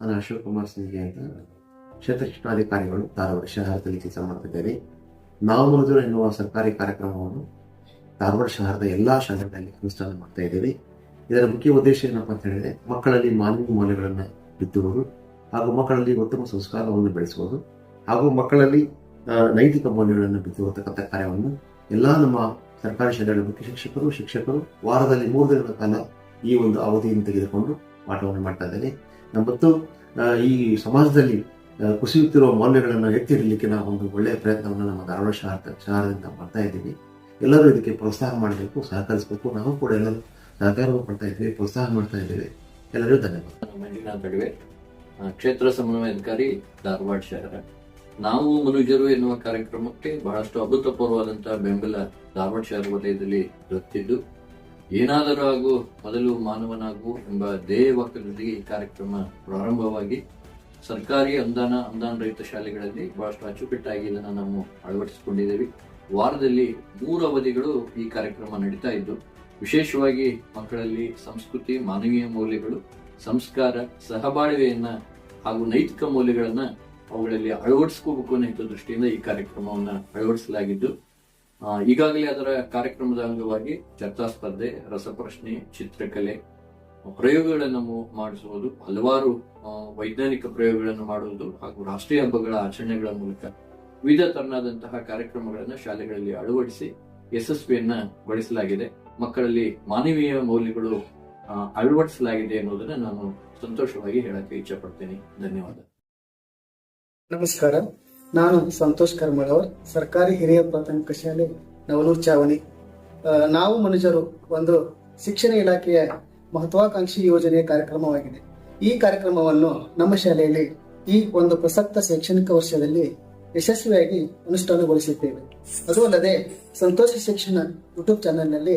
ನಾನು ಅಶೋಕ್ ಕುಮಾರ್ ಸಿಂಗ್ಗೆ ಅಂತ ಕ್ಷೇತ್ರ ಶಿಕ್ಷಣಾಧಿಕಾರಿಗಳು ಧಾರವಾಡ ಶಹರದಲ್ಲಿ ಕೆಲಸ ಮಾಡ್ತಿದ್ದೇವೆ. ನಾವು ಮರುಜೂರು ಎನ್ನುವ ಸರ್ಕಾರಿ ಕಾರ್ಯಕ್ರಮವನ್ನು ಧಾರವಾಡ ಶಹರದ ಎಲ್ಲಾ ಶಾಲೆಗಳಲ್ಲಿ ಅನುಷ್ಠಾನ ಮಾಡ್ತಾ ಇದ್ದೇವೆ. ಇದರ ಮುಖ್ಯ ಉದ್ದೇಶ ಏನಪ್ಪ ಅಂತ ಹೇಳಿದ್ರೆ ಮಕ್ಕಳಲ್ಲಿ ಮಾನವೀಯ ಮೌಲ್ಯಗಳನ್ನು ಬಿತ್ತುವುದು ಹಾಗೂ ಮಕ್ಕಳಲ್ಲಿ ಉತ್ತಮ ಸಂಸ್ಕಾರವನ್ನು ಬೆಳೆಸುವುದು ಹಾಗೂ ಮಕ್ಕಳಲ್ಲಿ ನೈತಿಕ ಮೌಲ್ಯಗಳನ್ನು ಬಿತ್ತುವತಕ್ಕಂಥ ಕಾರ್ಯವನ್ನು ಎಲ್ಲ ನಮ್ಮ ಸರ್ಕಾರಿ ಶಾಲೆಗಳ ಮುಖ್ಯ ಶಿಕ್ಷಕರು ಶಿಕ್ಷಕರು ವಾರದಲ್ಲಿ ಮೂರು ದಿನಗಳ ಕಾಲ ಈ ಒಂದು ಅವಧಿಯನ್ನು ತೆಗೆದುಕೊಂಡು ಪಾಠವನ್ನು ಮಾಡ್ತಾ ಇದ್ದೇನೆ ಮತ್ತು ಈ ಸಮಾಜದಲ್ಲಿ ಕುಸಿಯುತ್ತಿರುವ ಮೌಲ್ಯಗಳನ್ನು ಎತ್ತಿ ಹಿಡಲಿಕ್ಕೆ ನಾವು ಒಂದು ಒಳ್ಳೆಯ ಪ್ರಯತ್ನವನ್ನು ನಮ್ಮ ಧಾರವಾಡ ಶಹರ ಶಹರದಿಂದ ಮಾಡ್ತಾ ಇದ್ದೀವಿ. ಎಲ್ಲರೂ ಇದಕ್ಕೆ ಪ್ರೋತ್ಸಾಹ ಮಾಡಬೇಕು, ಸಹಕರಿಸಬೇಕು. ನಾವು ಕೂಡ ಎಲ್ಲರೂ ಸಹಕಾರವನ್ನು ಕೊಡ್ತಾ ಇದ್ದೀವಿ, ಪ್ರೋತ್ಸಾಹ ಮಾಡ್ತಾ ಇದ್ದೀವಿ. ಎಲ್ಲರಿಗೂ ಧನ್ಯವಾದ. ಮಂಜುನಾಥ್ ಅಡವೆ ಕ್ಷೇತ್ರ ಕ್ಷೇತ್ರ ಸಮನ್ವಯಾಧಿಕಾರಿ ಧಾರವಾಡ ಶಹರ. ನಾವು ಮನುಜರು ಎನ್ನುವ ಕಾರ್ಯಕ್ರಮಕ್ಕೆ ಬಹಳಷ್ಟು ಅಭೂತಪೂರ್ವವಾದಂತಹ ಬೆಂಬಲ ಧಾರವಾಡ ಶಹರ ವಲಯದಲ್ಲಿ ದೊರೆತಿದ್ದು. ಏನಾದರೂ ಆಗು, ಮೊದಲು ಮಾನವನಾಗು ಎಂಬ ಧ್ಯೇಯ ವಾಕ್ಯದೊಂದಿಗೆ ಈ ಕಾರ್ಯಕ್ರಮ ಪ್ರಾರಂಭವಾಗಿ ಸರ್ಕಾರಿ ಅನುದಾನ ಅನುದಾನ ರಹಿತ ಶಾಲೆಗಳಲ್ಲಿ ಬಹಳಷ್ಟು ಅಚ್ಚುಕಟ್ಟಾಗಿ ಇದನ್ನು ನಾವು ಅಳವಡಿಸಿಕೊಂಡಿದ್ದೇವೆ. ವಾರದಲ್ಲಿ ಮೂರು ಅವಧಿಗಳು ಈ ಕಾರ್ಯಕ್ರಮ ನಡೀತಾ ಇದ್ದು, ವಿಶೇಷವಾಗಿ ಮಕ್ಕಳಲ್ಲಿ ಸಂಸ್ಕೃತಿ, ಮಾನವೀಯ ಮೌಲ್ಯಗಳು, ಸಂಸ್ಕಾರ, ಸಹಬಾಳ್ವೆಯನ್ನ ಹಾಗೂ ನೈತಿಕ ಮೌಲ್ಯಗಳನ್ನ ಅವುಗಳಲ್ಲಿ ಅಳವಡಿಸ್ಕೋಬೇಕು ಅನ್ನೋ ಹಿತದೃಷ್ಟಿಯಿಂದ ಈ ಕಾರ್ಯಕ್ರಮವನ್ನ ಅಳವಡಿಸಲಾಗಿದ್ದು ಈಗಾಗಲೇ ಅದರ ಕಾರ್ಯಕ್ರಮದ ಅಂಗವಾಗಿ ಚರ್ಚಾ ಸ್ಪರ್ಧೆ, ರಸಪ್ರಶ್ನೆ, ಚಿತ್ರಕಲೆ ಪ್ರಯೋಗಗಳನ್ನು ಮಾಡಿಸುವುದು, ಹಲವಾರು ವೈಜ್ಞಾನಿಕ ಪ್ರಯೋಗಗಳನ್ನು ಮಾಡುವುದು ಹಾಗೂ ರಾಷ್ಟ್ರೀಯ ಹಬ್ಬಗಳ ಆಚರಣೆಗಳ ಮೂಲಕ ವಿವಿಧ ತರನಾದಂತಹ ಕಾರ್ಯಕ್ರಮಗಳನ್ನು ಶಾಲೆಗಳಲ್ಲಿ ಅಳವಡಿಸಿ ಯಶಸ್ವಿಯನ್ನ ಗೊಳಿಸಲಾಗಿದೆ. ಮಕ್ಕಳಲ್ಲಿ ಮಾನವೀಯ ಮೌಲ್ಯಗಳು ಅಳವಡಿಸಲಾಗಿದೆ ಅನ್ನೋದನ್ನ ನಾನು ಸಂತೋಷವಾಗಿ ಹೇಳಕ್ಕೆ ಇಚ್ಛೆ ಪಡ್ತೇನೆ. ಧನ್ಯವಾದ. ನಮಸ್ಕಾರ. ನಾನು ಸಂತೋಷ್ ಕರ್ಮಳವರ್ ಸರ್ಕಾರಿ ಹಿರಿಯ ಪ್ರಾಥಮಿಕ ಶಾಲೆ ನವನೂರ್ ಚಾವಣಿ. ನಾವು ಮನುಜರು ಒಂದು ಶಿಕ್ಷಣ ಇಲಾಖೆಯ ಮಹತ್ವಾಕಾಂಕ್ಷಿ ಯೋಜನೆಯ ಕಾರ್ಯಕ್ರಮವಾಗಿದೆ. ಈ ಕಾರ್ಯಕ್ರಮವನ್ನು ನಮ್ಮ ಶಾಲೆಯಲ್ಲಿ ಈ ಒಂದು ಪ್ರಸಕ್ತ ಶೈಕ್ಷಣಿಕ ವರ್ಷದಲ್ಲಿ ಯಶಸ್ವಿಯಾಗಿ ಅನುಷ್ಠಾನಗೊಳಿಸಿದ್ದೇವೆ. ಅದೂ ಅಲ್ಲದೆ ಸಂತೋಷ ಶಿಕ್ಷಣ ಯೂಟ್ಯೂಬ್ ಚಾನೆಲ್ನಲ್ಲಿ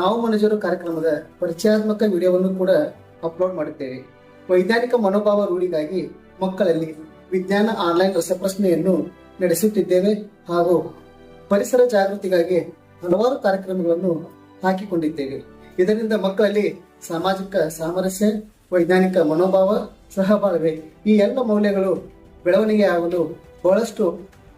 ನಾವು ಮನುಜರು ಕಾರ್ಯಕ್ರಮದ ಪರಿಚಯಾತ್ಮಕ ವಿಡಿಯೋವನ್ನು ಕೂಡ ಅಪ್ಲೋಡ್ ಮಾಡುತ್ತೇವೆ. ವೈಜ್ಞಾನಿಕ ಮನೋಭಾವ ರೂಢಿಗಾಗಿ ಮಕ್ಕಳಲ್ಲಿ ವಿಜ್ಞಾನ ಆನ್ಲೈನ್ ರಸಪ್ರಶ್ನೆಯನ್ನು ನಡೆಸುತ್ತಿದ್ದೇವೆ ಹಾಗೂ ಪರಿಸರ ಜಾಗೃತಿಗಾಗಿ ಹಲವಾರು ಕಾರ್ಯಕ್ರಮಗಳನ್ನು ಹಾಕಿಕೊಂಡಿದ್ದೇವೆ. ಇದರಿಂದ ಮಕ್ಕಳಲ್ಲಿ ಸಾಮಾಜಿಕ ಸಾಮರಸ್ಯ, ವೈಜ್ಞಾನಿಕ ಮನೋಭಾವ ಸಹಬಾಳ್ವೆ ಈ ಎಲ್ಲ ಮೌಲ್ಯಗಳು ಬೆಳವಣಿಗೆ ಆಗಲು ಬಹಳಷ್ಟು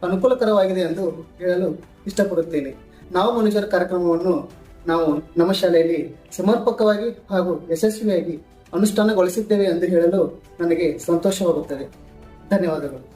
ಅನುಕೂಲಕರವಾಗಿದೆ ಎಂದು ಹೇಳಲು ಇಷ್ಟಪಡುತ್ತೇನೆ. ನಾವು ಮನುಷ್ಯರ ಕಾರ್ಯಕ್ರಮವನ್ನು ನಾವು ನಮ್ಮ ಶಾಲೆಯಲ್ಲಿ ಸಮರ್ಪಕವಾಗಿ ಹಾಗೂ ಯಶಸ್ವಿಯಾಗಿ ಅನುಷ್ಠಾನಗೊಳಿಸಿದ್ದೇವೆ ಎಂದು ಹೇಳಲು ನನಗೆ ಸಂತೋಷವಾಗುತ್ತದೆ. 在那边。